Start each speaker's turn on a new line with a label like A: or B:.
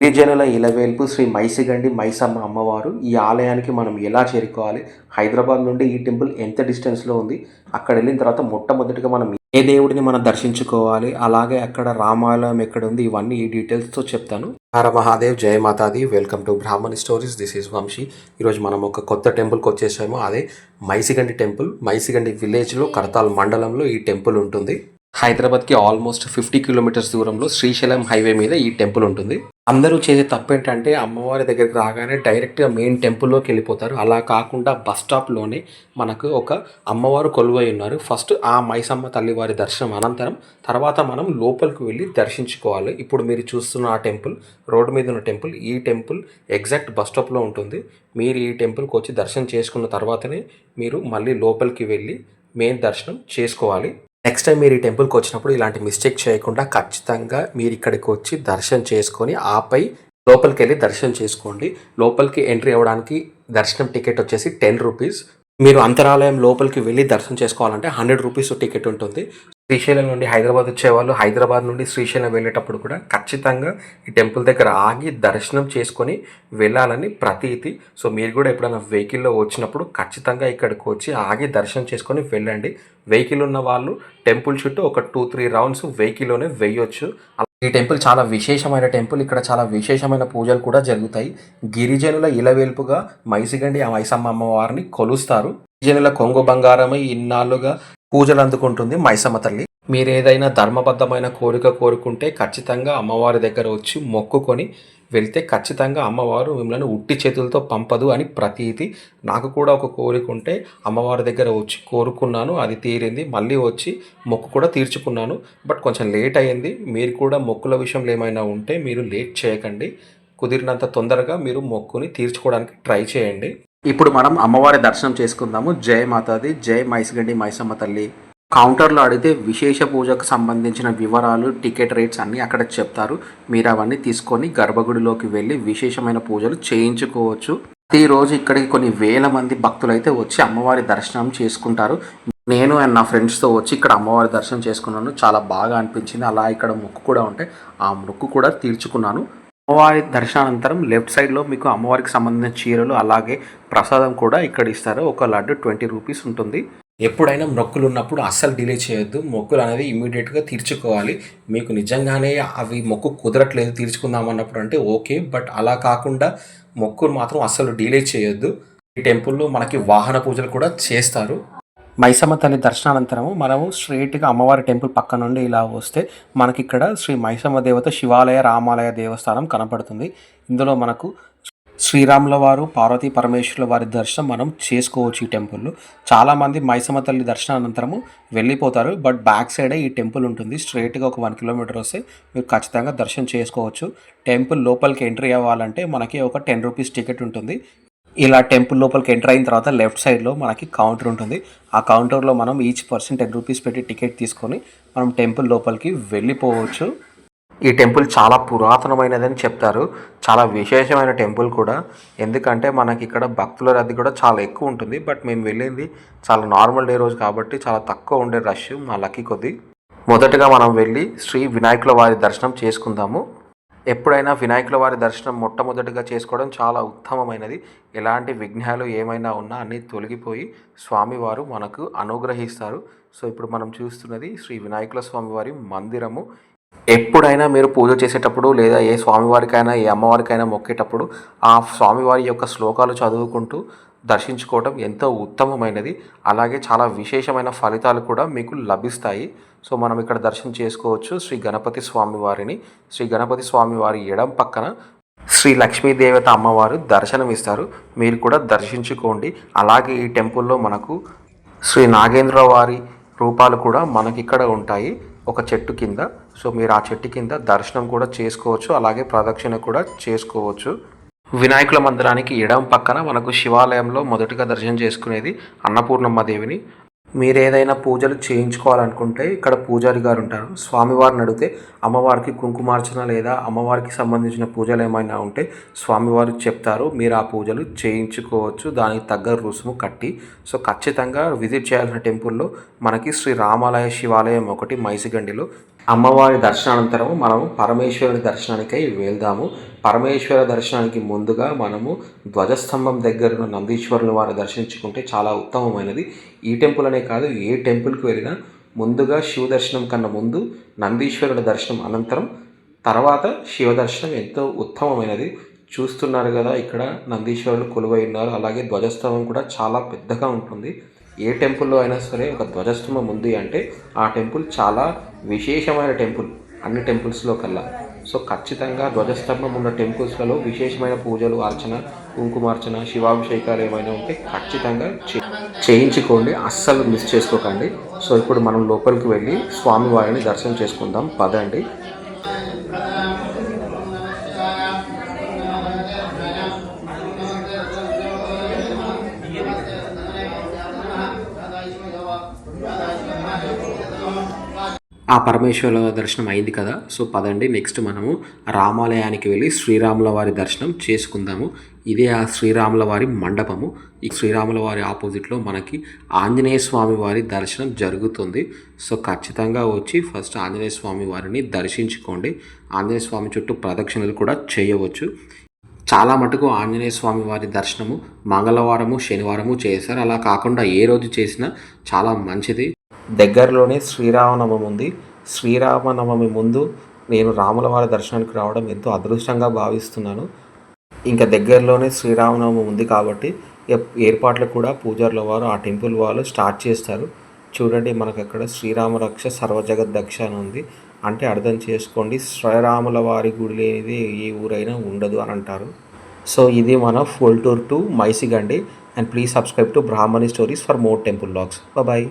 A: గిరిజనుల ఇలవేల్పు శ్రీ మైసిగండి మైసమ్మ అమ్మవారు ఈ ఆలయానికి మనం ఎలా చేరుకోవాలి? హైదరాబాద్ నుండి ఈ టెంపుల్ ఎంత డిస్టెన్స్లో ఉంది? అక్కడ వెళ్ళిన తర్వాత మొట్టమొదటిగా మనం ఏ దేవుడిని మనం దర్శించుకోవాలి? అలాగే అక్కడ రామాలయం ఎక్కడ ఉంది? ఇవన్నీ ఈ డీటెయిల్స్తో చెప్తాను. హర మహాదేవ్ జయ మాతాది welcome to Brahmani stories this is Vamshi ఈరోజు మనం ఒక కొత్త టెంపుల్కి వచ్చేసాము. అదే మైసిగండి టెంపుల్ మైసిగండి విలేజ్లో కడతాల్ మండలంలో ఈ టెంపుల్ ఉంటుంది. హైదరాబాద్కి ఆల్మోస్ట్ ఫిఫ్టీ కిలోమీటర్స్ దూరంలో శ్రీశైలం హైవే మీద ఈ టెంపుల్ ఉంటుంది. అందరూ చేసే తప్పు ఏంటంటే అమ్మవారి దగ్గరికి రాగానే డైరెక్ట్గా మెయిన్ టెంపుల్లోకి వెళ్ళిపోతారు. అలా కాకుండా బస్ స్టాప్లోనే మనకు ఒక అమ్మవారు కొలువై ఉన్నారు. ఫస్ట్ ఆ మైసమ్మ తల్లివారి దర్శనం అనంతరం తర్వాత మనం లోపలికి వెళ్ళి దర్శించుకోవాలి. ఇప్పుడు మీరు చూస్తున్న ఆ టెంపుల్ రోడ్డు మీద ఉన్న టెంపుల్ ఈ టెంపుల్ ఎగ్జాక్ట్ బస్ స్టాప్లో ఉంటుంది. మీరు ఈ టెంపుల్కి వచ్చి దర్శనం చేసుకున్న తర్వాతనే మీరు మళ్ళీ లోపలికి వెళ్ళి మెయిన్ దర్శనం చేసుకోవాలి. నెక్స్ట్ టైం మీరు ఈ టెంపుల్కి వచ్చినప్పుడు ఇలాంటి మిస్టేక్ చేయకుండా ఖచ్చితంగా మీరు ఇక్కడికి వచ్చి దర్శనం చేసుకొని ఆపై లోపలికి వెళ్ళి దర్శనం చేసుకోండి. లోపలికి ఎంట్రీ అవ్వడానికి దర్శనం టికెట్ వచ్చేసి టెన్ రూపీస్ మీరు అంతరాలయం లోపలికి వెళ్ళి దర్శనం చేసుకోవాలంటే హండ్రెడ్ రూపీస్ టికెట్ ఉంటుంది. శ్రీశైలం నుండి హైదరాబాద్ వచ్చేవాళ్ళు హైదరాబాద్ నుండి శ్రీశైలం వెళ్ళేటప్పుడు కూడా ఖచ్చితంగా ఈ టెంపుల్ దగ్గర ఆగి దర్శనం చేసుకొని వెళ్ళాలని ప్రతీతి. సో మీరు కూడా ఎప్పుడైనా వెహికల్లో వచ్చినప్పుడు ఖచ్చితంగా ఇక్కడికి వచ్చి ఆగి దర్శనం చేసుకొని వెళ్ళండి. వెహికల్ ఉన్న వాళ్ళు టెంపుల్ చుట్టూ ఒక టూ త్రీ రౌండ్స్ వెహికల్లోనే వేయొచ్చు ఈ టెంపుల్ చాలా విశేషమైన టెంపుల్. ఇక్కడ చాలా విశేషమైన పూజలు కూడా జరుగుతాయి. గిరిజనుల ఇలవేల్పుగా మైసిగండి ఆ మైసమ్మ అమ్మవారిని కొలుస్తారు. గిరిజనుల కొంగు బంగారమై ఇన్నాళ్ళుగా పూజలు అందుకుంటుంది మైసమ్మ తల్లి. మీరు ఏదైనా ధర్మబద్ధమైన కోరిక కోరుకుంటే ఖచ్చితంగా అమ్మవారి దగ్గర వచ్చి మొక్కుకొని వెళ్తే ఖచ్చితంగా అమ్మవారు మిమ్మల్ని ఉట్టి చేతులతో పంపదు అని ప్రతీతి. నాకు కూడా ఒక కోరిక ఉంటే అమ్మవారి దగ్గర వచ్చి కోరుకున్నాను అది తీరింది. మళ్ళీ వచ్చి మొక్కు కూడా తీర్చుకున్నాను. బట్ కొంచెం లేట్ అయ్యింది. మీరు కూడా మొక్కుల విషయంలో ఏమైనా ఉంటే మీరు లేట్ చేయకండి. కుదిరినంత తొందరగా మీరు మొక్కుని తీర్చుకోవడానికి ట్రై చేయండి. ఇప్పుడు మనం అమ్మవారి దర్శనం చేసుకుందాము. జై మాతాది జై మైసగండి మైసమ్మ తల్లి. కౌంటర్లో అడిగితే విశేష పూజకు సంబంధించిన వివరాలు టికెట్ రేట్స్ అన్నీ అక్కడ చెప్తారు. మీరు అవన్నీ తీసుకొని గర్భగుడిలోకి వెళ్ళి విశేషమైన పూజలు చేయించుకోవచ్చు. ప్రతిరోజు ఇక్కడికి కొన్ని వేల మంది భక్తులు అయితే వచ్చి అమ్మవారి దర్శనం చేసుకుంటారు. నేను అండ్ నా ఫ్రెండ్స్తో వచ్చి ఇక్కడ అమ్మవారి దర్శనం చేసుకున్నాను. చాలా బాగా అనిపించింది. అలా ఇక్కడ మొక్కు కూడా ఉంటే ఆ మొక్కు కూడా తీర్చుకున్నాను. అమ్మవారి దర్శనానంతరం లెఫ్ట్ సైడ్లో మీకు అమ్మవారికి సంబంధించిన చీరలు అలాగే ప్రసాదం కూడా ఇక్కడ ఇస్తారు. ఒక లడ్డు ట్వంటీ రూపీస్ ఉంటుంది. ఎప్పుడైనా మొక్కులు ఉన్నప్పుడు అస్సలు డిలే చేయొద్దు. మొక్కులు అనేది ఇమీడియట్గా తీర్చుకోవాలి. మీకు నిజంగానే అవి మొక్కు కుదరట్లేదు తీర్చుకుందాం అన్నప్పుడు అంటే ఓకే. బట్ అలా కాకుండా మొక్కులు మాత్రం అస్సలు డిలే చేయొద్దు. ఈ టెంపుల్లో మనకి వాహన పూజలు కూడా చేస్తారు. మైసమ్మ తల్లి దర్శనానంతరము మనము స్ట్రైట్గా అమ్మవారి టెంపుల్ పక్క నుండి ఇలా వస్తే మనకి ఇక్కడ శ్రీ మైసమ్మ దేవత శివాలయ రామాలయ దేవస్థానం కనపడుతుంది. ఇందులో మనకు శ్రీరాముల వారు పార్వతీ పరమేశ్వరుల వారి దర్శనం మనం చేసుకోవచ్చు ఈ టెంపుల్లో. చాలామంది మైసమ్మ తల్లి దర్శనానంతరము వెళ్ళిపోతారు. బట్ బ్యాక్ సైడే ఈ టెంపుల్ ఉంటుంది. స్ట్రైట్గా ఒక వన్ కిలోమీటర్ వస్తే మీరు ఖచ్చితంగా దర్శనం చేసుకోవచ్చు. టెంపుల్ లోపలికి ఎంట్రీ అవ్వాలంటే మనకి ఒక టెన్ రూపీస్ టికెట్ ఉంటుంది. ఇలా టెంపుల్ లోపలికి ఎంటర్ అయిన తర్వాత లెఫ్ట్ సైడ్లో మనకి కౌంటర్ ఉంటుంది. ఆ కౌంటర్లో మనం ఈచ్ పర్సన్ టెన్ రూపీస్ పెట్టి టికెట్ తీసుకొని మనం టెంపుల్ లోపలికి వెళ్ళిపోవచ్చు. ఈ టెంపుల్ చాలా పురాతనమైనదని చెప్తారు. చాలా విశేషమైన టెంపుల్ కూడా. ఎందుకంటే మనకి ఇక్కడ భక్తుల రద్దీ కూడా చాలా ఎక్కువ ఉంటుంది. బట్ మేము వెళ్ళింది చాలా నార్మల్ డే రోజు కాబట్టి చాలా తక్కువ ఉండే రష్ మా లక్కీ కొద్ది. మొదటగా మనం వెళ్ళి శ్రీ వినాయకుల వారి దర్శనం చేసుకుందాము. ఎప్పుడైనా వినాయకుల వారి దర్శనం మొట్టమొదటిగా చేసుకోవడం చాలా ఉత్తమమైనది. ఎలాంటి విఘ్నాలు ఏమైనా ఉన్నా అన్నీ తొలగిపోయి స్వామివారు మనకు అనుగ్రహిస్తారు. సో ఇప్పుడు మనం చూస్తున్నది శ్రీ వినాయకుల స్వామివారి మందిరము. ఎప్పుడైనా మీరు పూజ చేసేటప్పుడు లేదా ఏ స్వామివారికైనా ఏ అమ్మవారికైనా మొక్కేటప్పుడు ఆ స్వామివారి యొక్క శ్లోకాలు చదువుకుంటూ దర్శించుకోవడం ఎంతో ఉత్తమమైనది. అలాగే చాలా విశేషమైన ఫలితాలు కూడా మీకు లభిస్తాయి. సో మనం ఇక్కడ దర్శనం చేసుకోవచ్చు శ్రీ గణపతి స్వామి వారిని శ్రీ గణపతి స్వామి వారి ఎడం పక్కన శ్రీ లక్ష్మీదేవత అమ్మవారు దర్శనం ఇస్తారు మీరు కూడా దర్శించుకోండి. అలాగే ఈ టెంపుల్లో మనకు శ్రీ నాగేంద్ర వారి రూపాలు కూడా మనకి ఇక్కడ ఉంటాయి. ఒక చెట్టు కింద. సో మీరు ఆ చెట్టు కింద దర్శనం కూడా చేసుకోవచ్చు. అలాగే ప్రదక్షిణ కూడా చేసుకోవచ్చు. వినాయకుల మందిరానికి ఎడం పక్కన మనకు శివాలయంలో మొదటిగా దర్శనం చేసుకునేది అన్నపూర్ణమ్మ దేవిని. మీరు ఏదైనా పూజలు చేయించుకోవాలనుకుంటే ఇక్కడ పూజారి గారు ఉంటారు. స్వామివారిని అడిగితే అమ్మవారికి కుంకుమార్చన లేదా అమ్మవారికి సంబంధించిన పూజలు ఏమైనా ఉంటే స్వామివారు చెప్తారు. మీరు ఆ పూజలు చేయించుకోవచ్చు. దానికి తగ్గ రుసుము కట్టి. సో ఖచ్చితంగా విజిట్ చేయాల్సిన టెంపుల్లో మనకి శ్రీ రామాలయ శివాలయం ఒకటి మైసిగండిలో అమ్మవారి దర్శనానంతరం మనం పరమేశ్వరుడి దర్శనానికై వెళ్దాము. పరమేశ్వర దర్శనానికి ముందుగా మనము ధ్వజస్తంభం దగ్గర ఉన్న నందీశ్వరుని వారిని దర్శించుకుంటే చాలా ఉత్తమమైనది. ఈ టెంపుల్ అనే కాదు ఏ టెంపుల్కి వెళ్ళినా ముందుగా శివ దర్శనం కన్నా ముందు నందీశ్వరుడి దర్శనం అనంతరం తర్వాత శివ దర్శనం ఎంతో ఉత్తమమైనది. చూస్తున్నారు కదా ఇక్కడ నందీశ్వరులు కొలువై ఉన్నారు. అలాగే ధ్వజస్తంభం కూడా చాలా పెద్దగా ఉంటుంది. ఏ టెంపుల్లో అయినా సరే ఒక ధ్వజస్తంభం ఉంది అంటే ఆ టెంపుల్ చాలా విశేషమైన టెంపుల్. అన్ని టెంపుల్స్లో కల్లా. సో ఖచ్చితంగా ధ్వజస్తంభం ఉన్న టెంపుల్స్లలో విశేషమైన పూజలు అర్చన కుంకుమార్చన శివాభిషేకాలు ఏమైనా ఉంటే ఖచ్చితంగా చే- చేయించుకోండి. అస్సలు మిస్ చేసుకోకండి. సో ఇప్పుడు మనం లోపలికి వెళ్ళి స్వామివారిని దర్శనం చేసుకుందాం. పదండి. ఆ పరమేశ్వర దర్శనం అయింది కదా. సో పదండి నెక్స్ట్ మనము రామాలయానికి వెళ్ళి శ్రీరాముల వారి దర్శనం చేసుకుందాము. ఇదే ఆ శ్రీరాముల వారి మండపము. ఈ శ్రీరాముల వారి ఆపోజిట్లో మనకి ఆంజనేయ స్వామి వారి దర్శనం జరుగుతుంది. సో ఖచ్చితంగా వచ్చి ఫస్ట్ ఆంజనేయ స్వామి వారిని దర్శించుకోండి. ఆంజనేయ స్వామి చుట్టూ ప్రదక్షిణలు కూడా చేయవచ్చు. చాలా మటుకు ఆంజనేయ స్వామి వారి దర్శనము మంగళవారము శనివారము చేశారు. అలా కాకుండా ఏ రోజు చేసినా చాలా మంచిది. దగ్గరలోనే శ్రీరామనవమి ఉంది. శ్రీరామనవమి ముందు నేను రాముల వారి దర్శనానికి రావడం ఎంతో అదృష్టంగా భావిస్తున్నాను. ఇంకా దగ్గరలోనే శ్రీరామనవమి ఉంది కాబట్టి ఏర్పాట్లు కూడా పూజారుల వారు ఆ టెంపుల్ వాళ్ళు స్టార్ట్ చేస్తారు. చూడండి మనకు అక్కడ శ్రీరామ రక్ష సర్వజగత్ దక్ష అని ఉంది. అంటే అర్థం చేసుకోండి శ్రీరాముల వారి గుడి లేనిది ఏ ఊరైనా ఉండదు అని అంటారు. సో ఇది మన full tour to Maisigandi. And please subscribe to Brahmani stories for more temple vlogs bye